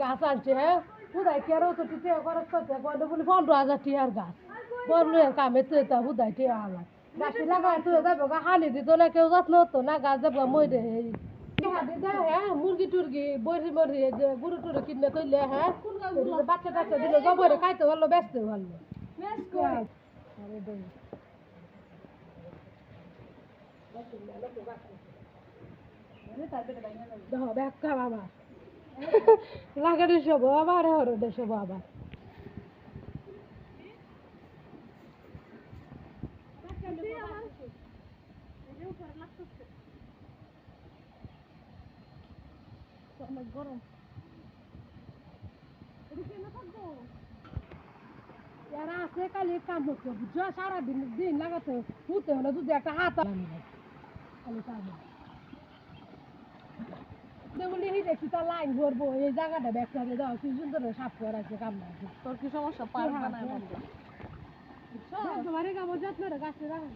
গাছ আনছে হ্যাঁ? হুদাই কেরো তো টিয়া খরচ করতে কয়টা বলি, পনেরো হাজার টিয়ার গাছ। বলল কামে তো এটা হুদাই টিয়া আলাদা গাছটি লাগাই তো যাব গা, হানি দিত না, কেউ যত্ন হতো না, গাছ যাব মরে দেয় হ্যাঁ মুরগি টুরগি বড়ি হ্যাঁ বাচ্চা টাচ্চা দিলে জবরে খাইতে পারল, বেচতে পারল। দেখো ব্যাগ আমার লাগানো সব আবার হরদে সব আবার। গরম এরা আছে কাম হচ্ছে, বুঝছ? সারাদিন দিন লাগাতে পুঁতে হলে যদি একটা হাত খালি বলি দেখি তো লাইন ভরবো এই জায়গাটা ব্যাগটা দাও কি সুন্দর সাফ করে আছে কাম না তোর কি সমস্যা? পার বানায় বন্ধ তোমার কামড় যত্ন রে গাছে রাখা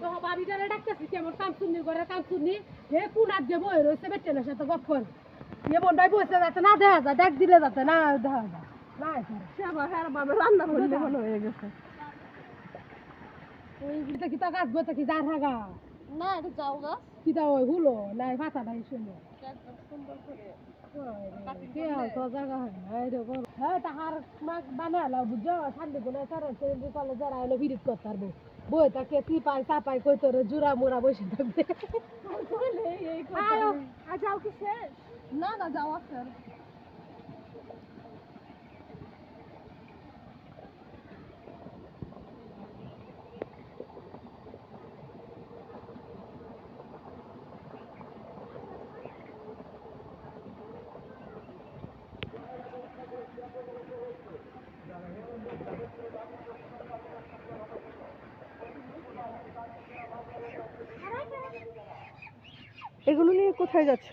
তো বাবিটারে ডাকতেছি কেমন কাম শুনি করে কাম শুনি হে কোন আজ যে বই রয়েছে বেটেনের সাথে গপ করে এ মনটাই বসে যাতে না দেখা যায় ডাক দিলে যাতে না দেখা যায়। না। সে আবার হ্যাঁ ভাবে রান্না করলে মনে হয়ে গেছে। ওই দেখি তো গাছ বইতে কি যার হাগা? না এটা যাও গা কি তা ওই হুলো না পাতা নাই শুনো। তাহার মাছ বানালো বুঝছ? ঠান্ডি গুলো সারা কলে যারা এলো বিরিত করতে পারব বই তাকে চিপাই চাপাই কই তোর জুরা মুরা বসে থাকবে। আর যাও কি শেষ? না না যাওয়া আছে এগুলো নিয়ে কোথায় যাচ্ছ?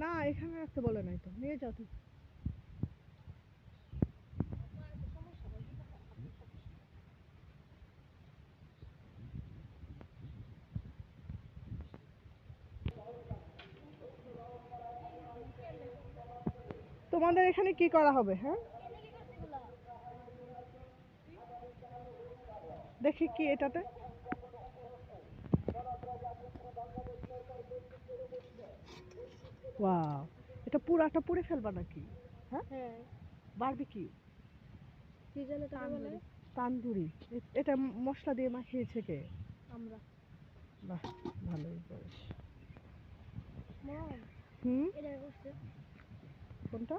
না এখানে রাখতে বলে নাই তো। নিয়ে যাও তোমাদের এখানে কি করা হবে হ্যাঁ? দেখি কি এটাতে। ওয়াও এটা পুরাটা পুড়ে ফেলবা নাকি হ্যাঁ? হ্যাঁ। বারবি কি তান্দুরি। এটা মশলা দিয়ে মাখিয়েছে কে? আমরা। বাহ ভালোই করিস হুম? এটা করছে। কোনটা?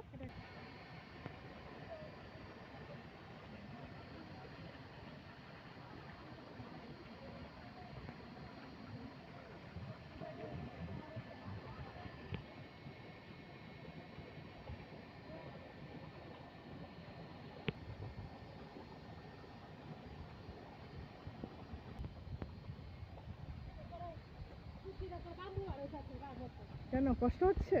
কেন কষ্ট হচ্ছে?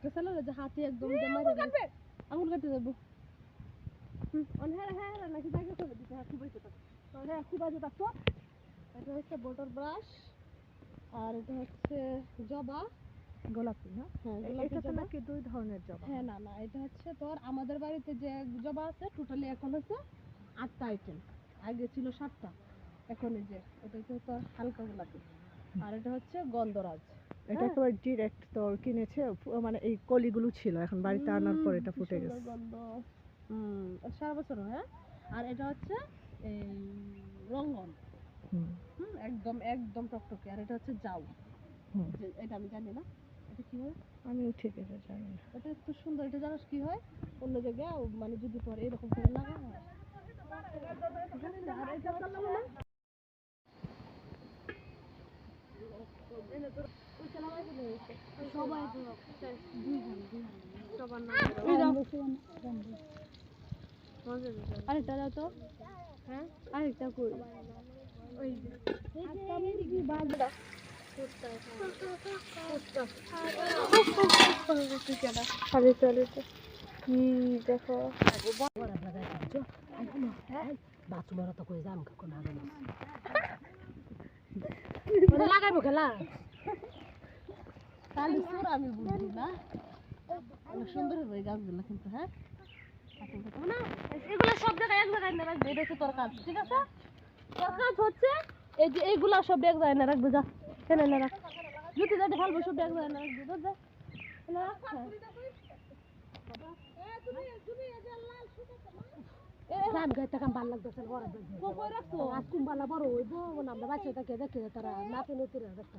একটা ছেলে যে হাতে একদম আঙুল কাটতে যাব। হুম হ্যাঁ নাকি দিতে হ্যাঁ খুবই তো হ্যাঁ খুব থাকতো এটা হচ্ছে বটর ব্রাশ আর এটা হচ্ছে জবা। গোলাপি না হ্যাঁ এ- এটা তো নাকি দুই ধরনের জবা? হ্যাঁ না না এটা হচ্ছে তোর আমাদের বাড়িতে যে জবা আছে টোটালি এখন হচ্ছে আটটা আইটেম আগে ছিল সাতটা এখন এই যে এটা হচ্ছে তোর হালকা গোলাপি। আর এটা হচ্ছে গন্ধরাজ। এটা হ্যাঁ। একেবারে ডিরেক্ট তোর কিনেছে মানে এই কলিগুলো ছিল এখন বাড়িতে আনার পর এটা ফুটে গেছে। সারা বছর হ্যাঁ? আর এটা হচ্ছে এই রঙ্গন। হুম। একদম একদম টকটকে। আর এটা হচ্ছে জাউ। এটা আমি জানি না এটা কি হয়? আমিও ঠিক এটা জানি না। এটা এত সুন্দর এটা জানিস কি হয়? অন্য জায়গায় মানে যদি পরে এরকম করে লাগা হয়। আর এটা না সবাই আরেকটা দাও তো হ্যাঁ আরেকটা কই ওই খালি চলে তো বাথরুমের তো কই যাম কোন আগে লাগাইবো খেলা কালি সুর আমি বুঝি না। অনেক সুন্দর হবে এই গাছগুলো কিন্তু হ্যাঁ? কাটিং না? এগুলো সব জায়গায় এক জায়গায় না রাখবে তোর কাজ, ঠিক আছে? তোর কাজ হচ্ছে এই যে এইগুলা সব এক জায়গায় না রাখবে, যা, এনে না রাখ। জুতি সব এক জায়গায় না রাখবে তো যা এনে রাখ। জাম গাইতে কাম ভালো লাগতেছে বড় আজ কুম্বালা বড় দেখে তারা নাতি নতুন দেখতে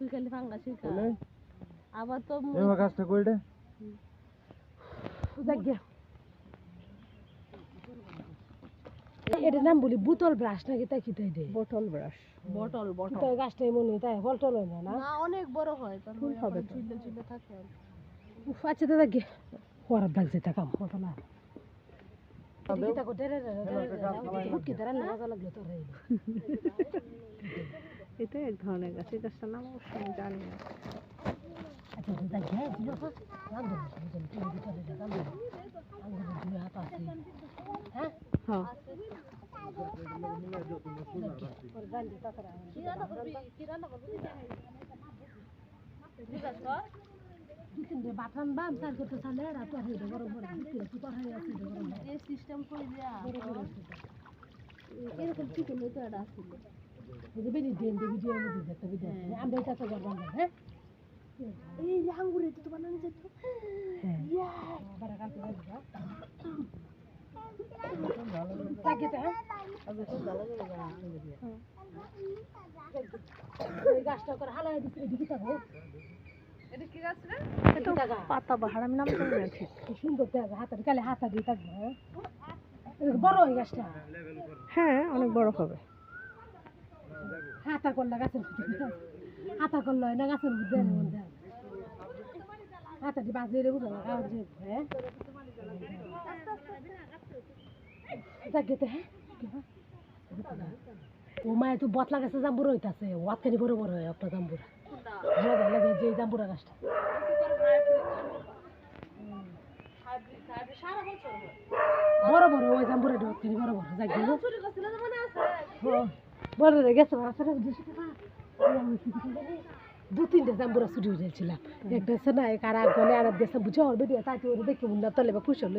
ভাঙ্গা শিখা তাহলে আবার তো এবার কাজটা করে দেখ এটার নাম বলি বুতল ব্রাশ নাকি তাই কি তাই দে বোতল ব্রাশ। বটল বটল তাই গাছটাই মনে তাই টল হয় না না? অনেক বড় হয় তার ফুল হবে তো। ঝুলে ঝুলে থাকে। উফ, আচ্ছা দাদা গে। ওরা লাগছে তা কাম কত না। দিদিটা কো ডেরে মুটকি ধরে না মজা লাগল তোর এই। এটা এক ধরনের গাছ এই গাছটার নাম অবশ্য আমি জানি না। আচ্ছা হ্যাঁ তারা বাটান বাম করতে চালে হয়ে হয়ে আছে সিস্টেম করে দিয়া এরকম এটা আসলে আমরা এটা তো করব না হ্যাঁ? এই আঙ্গুরে তো যেত হ্যাঁ। তাকে তো হ্যাঁ? এই গাছটা করে হালাই দিতে এদিকে তো এটা কি গাছ রে? এটা পাতা বাহার আমি নাম জানি না কি সুন্দর দেখো হাতা কালে হাতা দিয়ে থাকবে হ্যাঁ? বড় ওই গাছটা। হ্যাঁ অনেক বড় হবে। হাতা করলে গাছের হাতা করলে না গাছের মধ্যে এর মধ্যে হাতাটি বাজিয়ে বুঝো না কাগজ দিয়ে, হ্যাঁ? হ্যাঁ? ও মায়ের তো বতলা গাছে জাম্বুর হইতাছে। ওয়াতখানি বড় বড় হয় একটা জাম্বুরা। মজা লাগে যে জাম্বুরা গাছটা। বড় বড় ওই জাম্বুরা ওয়াতখানি বড় বড় যাই বড় রে গেছে দু তিনটে জাম্বুরা ছুটি যাচ্ছিলাম। একটা হচ্ছে না, এক আর গলে আর দেশে বুঝে হবে দিয়ে তাই ওরে দেখি মুন্না তলে বা খুশি হলো